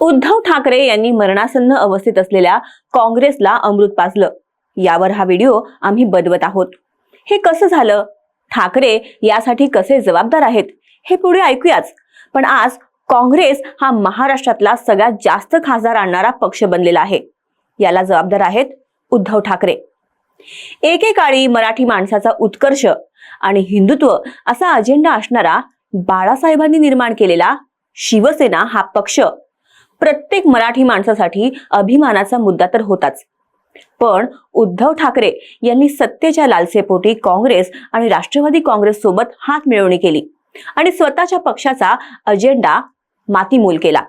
उद्धव ठाकरे यांनी मरणासन्न अवस्थेत असलेल्या काँग्रेसला अमृत पाजलं. यावर हा व्हिडिओ आम्ही बदवत आहोत. हे कसं झालं? ठाकरे यासाठी कसे जबाबदार आहेत? हे पुढे ऐकूयाच. पण आज काँग्रेस हा महाराष्ट्रातला सगळ्यात जास्त खासदार आणणारा पक्ष बनलेला आहे. याला जबाबदार आहेत उद्धव ठाकरे. एकेकाळी मराठी माणसाचा उत्कर्ष आणि हिंदुत्व असा अजेंडा असणारा बाळासाहेबांनी निर्माण केलेला शिवसेना हा पक्ष प्रत्येक मराठी माणसासाठी अभिमानाचा मुद्दा तर होताच. पण उद्धव ठाकरे यांनी सत्तेच्या लालसेपोटी काँग्रेस आणि राष्ट्रवादी काँग्रेस सोबत हात मिळवणी केली आणि स्वतःच्या पक्षाचा अजेंडा मातीमोल केला.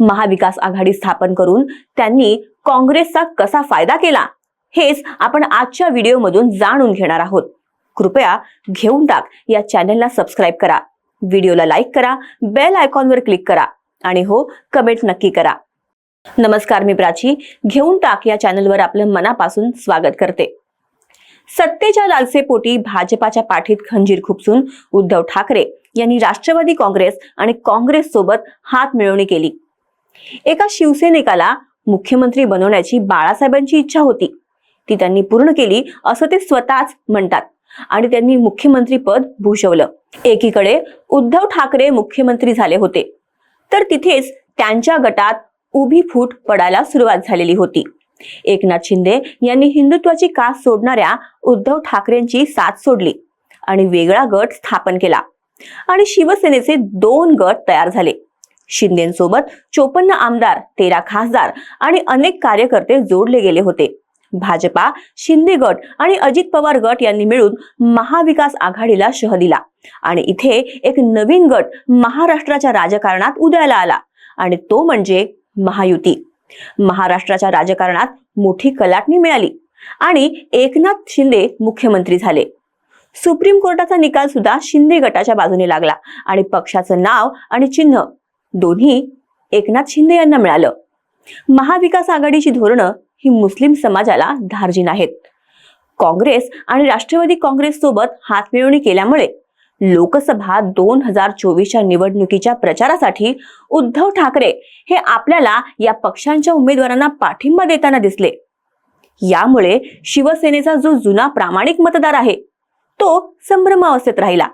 महाविकास आघाडी स्थापन करून त्यांनी काँग्रेसचा कसा फायदा केला हेच आपण आजच्या व्हिडिओमधून जाणून घेणार आहोत. कृपया घेऊन टाक या चॅनलला सबस्क्राईब करा. व्हिडिओला लाईक करा बेल आयकॉनवर क्लिक करा. आणि हो कमेंट नक्की करा. नमस्कार मी प्राची घेऊन टाक या चॅनलवर आपलं मनापासून स्वागत करते. सत्तेच्या लालसेपोटी भाजपाच्या पाठीत खंजीर खुपसून उद्धव ठाकरे यांनी राष्ट्रवादी काँग्रेस आणि काँग्रेस सोबत हात मिळवणी केली. एका शिवसैनिकाला मुख्यमंत्री बनवण्याची बाळासाहेबांची इच्छा होती. ती त्यांनी पूर्ण केली असं ते स्वतःच म्हणतात आणि त्यांनी मुख्यमंत्री पद भूषवलं. एकीकडे उद्धव ठाकरे मुख्यमंत्री झाले होते. तर तिथेच त्यांच्या गटात उभी फूट पडायला सुरुवात झालेली होती. एकनाथ शिंदे यांनी हिंदुत्वाची कास सोडणाऱ्या उद्धव ठाकरेंची साथ सोडली आणि वेगळा गट स्थापन केला आणि शिवसेनेचे दोन गट तयार झाले. शिंदेसोबत चोपन्न आमदार तेरा खासदार आणि अनेक कार्यकर्ते जोडले गेले होते. भाजपा शिंदे गट आणि अजित पवार गट यांनी मिळून महाविकास आघाडीला शह दिला. आणि इथे एक नवीन गट महाराष्ट्राच्या राजकारणात उदयाला आला आणि तो म्हणजे महायुती. महाराष्ट्राच्या राजकारणात मोठी कलाटणी मिळाली आणि एकनाथ शिंदे मुख्यमंत्री झाले. सुप्रीम कोर्टाचा निकाल सुद्धा शिंदे गटाच्या बाजूने लागला आणि पक्षाचं नाव आणि चिन्ह दोन्ही एकनाथ शिंदे यांना मिळालं. महाविकास आघाडीची धोरणं ही मुस्लिम समाजाला धार्जिन आहेत. काँग्रेस आणि राष्ट्रवादी काँग्रेस सोबत हातमिळवणी केल्यामुळे लोकसभा दोन हजार चोवीसच्या निवडणुकीच्या प्रचारासाठी उद्धव ठाकरे हे आपल्याला या पक्षांच्या उमेदवारांना पाठिंबा देताना दिसले. यामुळे शिवसेनेचा जो जुना प्रामाणिक मतदार आहे तो संभ्रमावस्थेत राहिला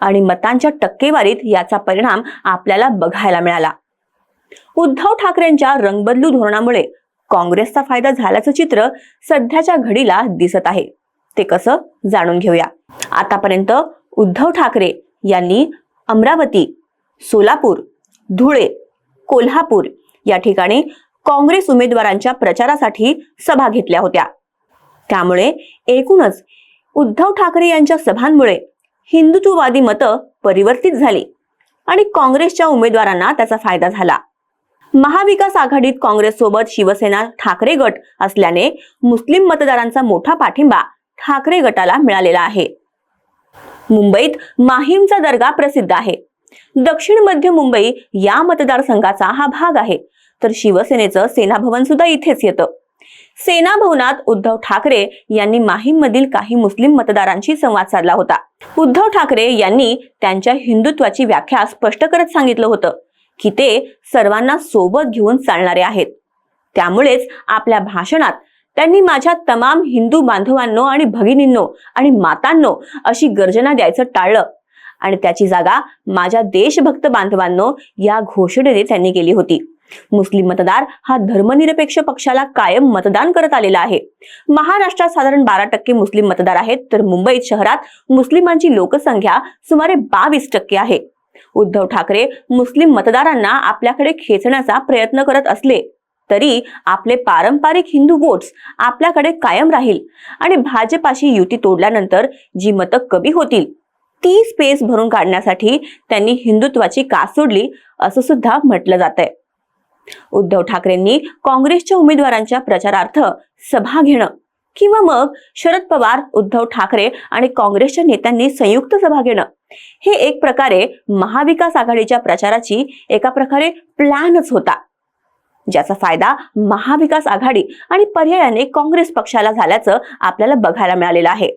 आणि मतांच्या टक्केवारीत याचा परिणाम आपल्याला बघायला मिळाला. उद्धव ठाकरेंच्या रंगबदलू धोरणामुळे काँग्रेसचा फायदा झाल्याचं चित्र सध्याच्या घडीला दिसत आहे. ते कसं जाणून घेऊया. आतापर्यंत उद्धव ठाकरे यांनी अमरावती सोलापूर धुळे कोल्हापूर या ठिकाणी काँग्रेस उमेदवारांच्या प्रचारासाठी सभा घेतल्या होत्या. त्यामुळे एकूणच उद्धव ठाकरे यांच्या सभांमुळे हिंदुत्ववादी मतं परिवर्तित झाली आणि काँग्रेसच्या उमेदवारांना त्याचा फायदा झाला. महाविकास आघाडीत काँग्रेस सोबत शिवसेना ठाकरे गट असल्याने मुस्लिम मतदारांचा मोठा पाठिंबा ठाकरे गटाला मिळालेला आहे. मुंबईत माहीमचा दर्गा प्रसिद्ध आहे. दक्षिण मध्य मुंबई या मतदारसंघाचा हा भाग आहे. तर शिवसेनेचं सेनाभवन सुद्धा इथेच येतं. सेना भवनात उद्धव ठाकरे यांनी माहीम मधील काही मुस्लिम मतदारांशी संवाद साधला होता. उद्धव ठाकरे यांनी त्यांच्या हिंदुत्वाची व्याख्या स्पष्ट करत सांगितलं होतं. की ते सर्वांना सोबत घेऊन चालणारे आहेत. त्यामुळेच आपल्या भाषणात त्यांनी माझ्या तमाम हिंदू बांधवांनो आणि भगिनींनो आणि मातांनो अशी गर्जना द्यायचं टाळलं. आणि त्याची जागा माझ्या देशभक्त बांधवांनो या घोषणेने त्यांनी केली होती. मुस्लिम मतदार हा धर्मनिरपेक्ष पक्षाला कायम मतदान करत आलेला आहे. महाराष्ट्रात साधारण बारा टक्के मुस्लिम मतदार आहेत तर मुंबईत शहरात मुस्लिमांची लोकसंख्या सुमारे बावीस टक्के आहे. उद्धव ठाकरे मुस्लिम मतदारांना आपल्याकडे खेचण्याचा प्रयत्न करत असले तरी आपले पारंपरिक हिंदू वोट्स आपल्याकडे कायम राहील आणि भाजपाशी युती तोडल्यानंतर जी मतं कमी होतील ती स्पेस भरून काढण्यासाठी त्यांनी हिंदुत्वाची कास सोडली असं सुद्धा म्हटलं जात आहे उद्धव ठाकरेंनी काँग्रेसच्या उमेदवारांच्या प्रचारार्थ सभा घेणं किंवा मग शरद पवार उद्धव ठाकरे आणि काँग्रेसच्या नेत्यांनी संयुक्त सभा घेणं हे एक प्रकारे महाविकास आघाडीच्या प्रचाराची एका प्रकारे प्लॅनच होता. ज्याचा फायदा महाविकास आघाडी आणि पर्यायाने काँग्रेस पक्षाला झाल्याचं आपल्याला बघायला मिळालेलं आहे.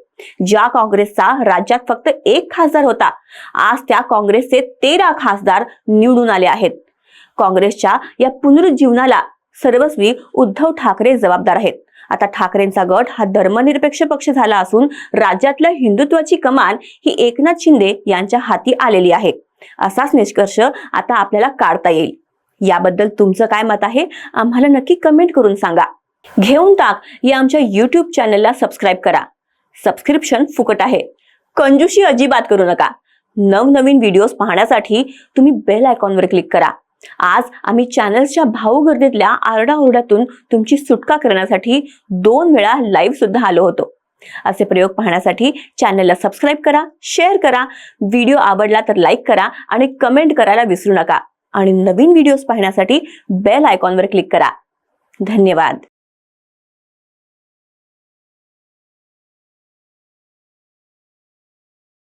ज्या काँग्रेसचा राज्यात फक्त एक खासदार होता आज त्या काँग्रेसचे तेरा खासदार निवडून आले आहेत. काँग्रेसच्या या पुनरुज्जीवनाला सर्वस्वी उद्धव ठाकरे जबाबदार आहेत. आता ठाकरेंचा गट हा धर्मनिरपेक्ष पक्ष झाला असून राज्यातल्या हिंदुत्वाची कमान ही एकनाथ शिंदे यांच्या हाती आलेली आहे. असाच निष्कर्ष आता आपल्याला काढता येईल. याबद्दल तुमचं काय मत आहे? आम्हाला नक्की कमेंट करून सांगा. घेऊन टाक या आमच्या युट्यूब चॅनलला सबस्क्राईब करा. सबस्क्रिप्शन फुकट आहे. कंजूशी अजिबात करू नका. नवनवीन व्हिडिओज पाहण्यासाठी तुम्ही बेल आयकॉनवर क्लिक करा. आज आम्ही चॅनल्सच्या भाऊ गर्दीतल्या आरडाओरड्यातून तुमची सुटका करण्यासाठी दोन वेळा लाईव्ह सुद्धा आलो होतो. असे प्रयोग पाहण्यासाठी चॅनलला सबस्क्राईब करा शेअर करा व्हिडिओ आवडला तर लाईक करा आणि कमेंट करायला विसरू नका. आणि नवीन व्हिडिओज पाहण्यासाठी बेल आयकॉनवर क्लिक करा. धन्यवाद.